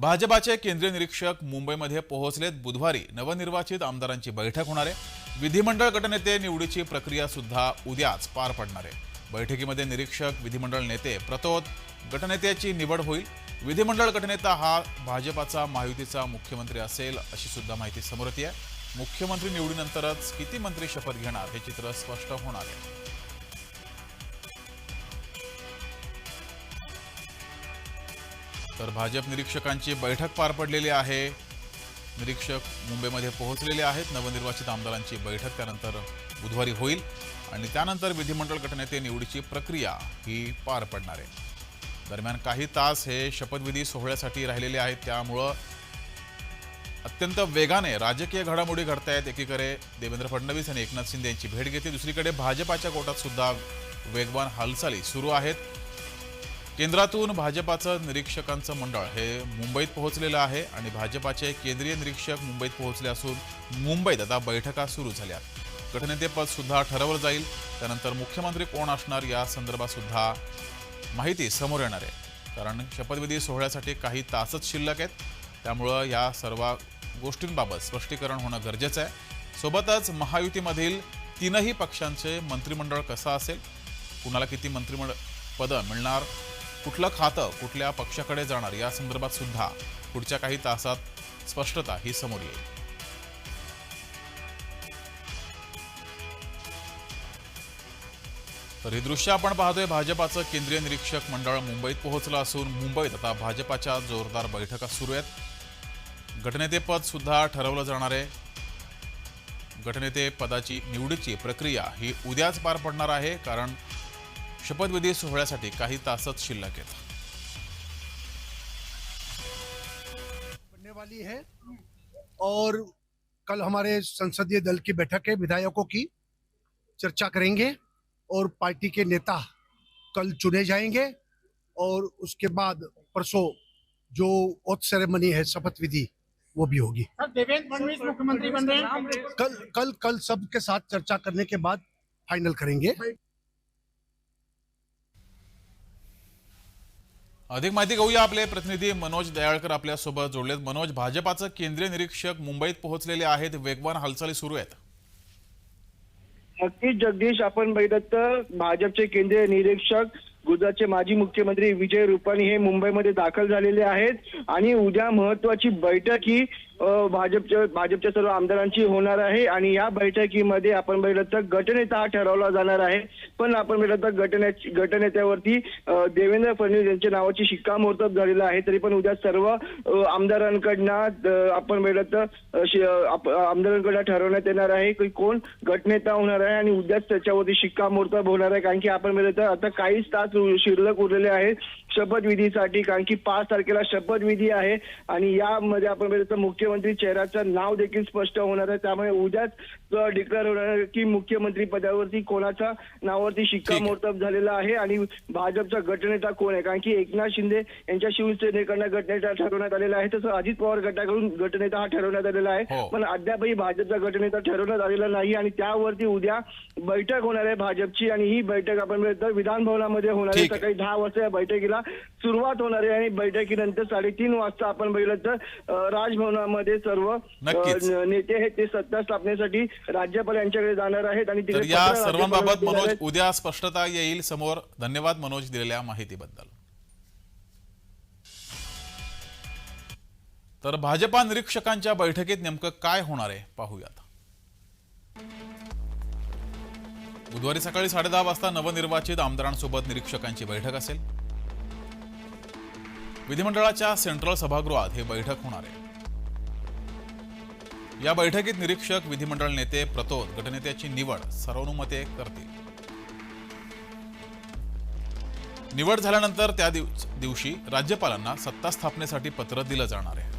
भाजपाचे केंद्रीय निरीक्षक मुंबईमध्ये पोहोचलेत बुधवारी. नवनिर्वाचित आमदारांची बैठक होणार आहे. विधिमंडळ गटनेते निवडीची प्रक्रिया सुद्धा उद्याच पार पडणार आहे. बैठकीमध्ये निरीक्षक विधिमंडळ नेते प्रतोद गटनेत्याची निवड होईल. विधिमंडळ गटनेता हा भाजपाचा महायुतीचा मुख्यमंत्री असेल अशी सुद्धा माहिती समोर येते मुख्यमंत्री निवडीनंतरच किती मंत्री शपथ घेणार हे चित्र स्पष्ट होणार आहे. तर भाजप निरीक्षकांची बैठक पार पडलेली आहे. निरीक्षक मुंबईमध्ये पोहोचलेले आहेत. नवनिर्वाचित आमदारांची बैठक त्यानंतर बुधवारी होईल आणि त्यानंतर विधिमंडळ गटनेते निवडीची प्रक्रिया ही पार पडणार आहे. दरम्यान काही तास हे शपथविधी सोहळ्यासाठी राहिलेले आहेत. त्यामुळं अत्यंत वेगाने राजकीय घडामोडी घडतायत एकीकडे देवेंद्र फडणवीस आणि एकनाथ शिंदे यांची भेट घेते. दुसरीकडे भाजपाच्या कोटात सुद्धा वेगवान हालचाली सुरू आहेत. केंद्रातून भाजपाचं निरीक्षकांचं मंडळ हे मुंबईत पोहोचलेलं आहे आणि भाजपाचे केंद्रीय निरीक्षक मुंबईत पोहोचले असून मुंबईत आता बैठका सुरू झाल्या. गटनेतेपद सुद्धा ठरवलं जाईल. त्यानंतर मुख्यमंत्री कोण असणार या संदर्भात सुद्धा माहिती समोर येणार आहे. कारण शपथविधी सोहळ्यासाठी काही तासच शिल्लक आहेत. त्यामुळं या सर्व गोष्टींबाबत स्पष्टीकरण होणं गरजेचं आहे. सोबतच महायुतीमधील तीनही पक्षांचे मंत्रिमंडळ कसं असेल? कुणाला किती मंत्रिमंडळ पदं मिळणार? कुठलं खातं कुठल्या पक्षाकडे जाणार या संदर्भात सुद्धा पुढच्या काही तासात स्पष्टता ही समोर येईल. तर हे दृश्य आपण पाहतोय भाजपाचं केंद्रीय निरीक्षक मंडळ मुंबईत पोहोचलं असून मुंबईत आता भाजपाच्या जोरदार बैठका सुरू आहेत. गटनेतेपद सुद्धा ठरवलं जाणार आहे. गटनेते पदाची निवडीची प्रक्रिया ही उद्याच पार पडणार आहे कारण शपथविधी सोहळ्यासाठी काही तासच शिल्लक आहेत. वाली है और कल हमारे संसदीय दल की बैठक है विधायकों की। चर्चा करेंगे और पार्टी के नेता कल चुने जाएँगे और उसके बाद परसों जो ओथ सेरेमनी है शपथ विधि वो भी होगी। मुख्यमंत्री बन रहे हैं। कल कल कल सबके साथ चर्चा करने के बाद फाइनल करेंगे। अधिक माहिती घेऊया आपले प्रतिनिधी मनोज दयाळकर आपल्यासोबत जोडलेत. मनोज भाजपाचं केंद्रीय निरीक्षक मुंबईत पोहोचलेले आहेत. वेगवान हालचाली सुरू आहेत. नक्कीच जगदीश आपण बघितलं तर भाजपचे केंद्रीय निरीक्षक गुजरातचे माजी मुख्यमंत्री विजय रुपाणी हे मुंबईमध्ये दाखल झालेले आहेत. आणि उद्या महत्वाची बैठक ही भाजपच्या भाजपच्या सर्व आमदारांची होणार आहे. आणि या बैठकीमध्ये आपण बघितलं तर गटनेता हा ठरवला जाणार आहे. पण आपण बघितलं तर गटने गटनेत्यावरती देवेंद्र फडणवीस यांच्या नावाची शिक्कामोर्तब झालेलं आहे. तरी पण उद्या सर्व आमदारांकडनं आपण बघितलं तर आमदारांकडनं ठरवण्यात येणार आहे की कोण गटनेता होणार आहे. आणि उद्याच त्याच्यावरती शिक्कामोर्तब होणार आहे. कारण की आपण बघितलं तर आता काहीच तास शिल्लक उरलेले आहेत. शपथविधीसाठी कारण की पाच तारखेला शपथविधी आहे आणि यामध्ये आपण बघितलं तर मुख्यमंत्री चेहऱ्याचं नाव देखील स्पष्ट होणार आहे. त्यामुळे उद्याच डिक्लेअर होणार आहे की मुख्यमंत्री पदावरती कोणाच्या नावावरती शिक्कामोर्तब झालेला आहे आणि भाजपचा गटनेता कोण आहे? कारण की एकनाथ शिंदे यांच्या शिवसेनेकडनं गटनेता ठरवण्यात आलेला आहे तसं अजित पवार गटाकडून गटनेता हा ठरवण्यात आलेला आहे. हो. पण अद्यापही भाजपचा गटनेता ठरवण्यात आलेला नाही आणि त्यावरती उद्या बैठक होणार आहे भाजपची आणि ही बैठक आपण विधान भवनामध्ये होणार आहे. सकाळी दहा वाजता या बैठकीला सुरुवात होणार आहे आणि बैठकीनंतर साडेतीन वाजता आपण बघितलं तर राजभवनामध्ये सर्व नक्कीच. नेते आहेत ते सत्ता स्थापनेसाठी राज्यपाल यांच्याकडे जाणार आहेत आणि तर तिकडे या पत्र सर्वांबाबत राज्यपालांना मनोज. उद्या स्पष्टता येईल समोर. धन्यवाद मनोज दिलेल्या माहितीबद्दल. तर भाजपा निरीक्षकांच्या बैठकीत नेमकं काय होणार आहे? पाहूयात. बुधवारी सकाळी साडेदहा वाजता नवनिर्वाचित आमदारांसोबत निरीक्षकांची बैठक असेल. विधिमंडळाच्या सेंट्रल सभागृहात ही बैठक होणार आहे. या बैठकीत निरीक्षक विधिमंडळ नेते प्रतोद गटनेत्याची निवड सर्वानुमते करतील. निवड झाल्यानंतर त्या दिवशी राज्यपालांना सत्ता स्थापनेसाठी पत्र दिलं जाणार आहे.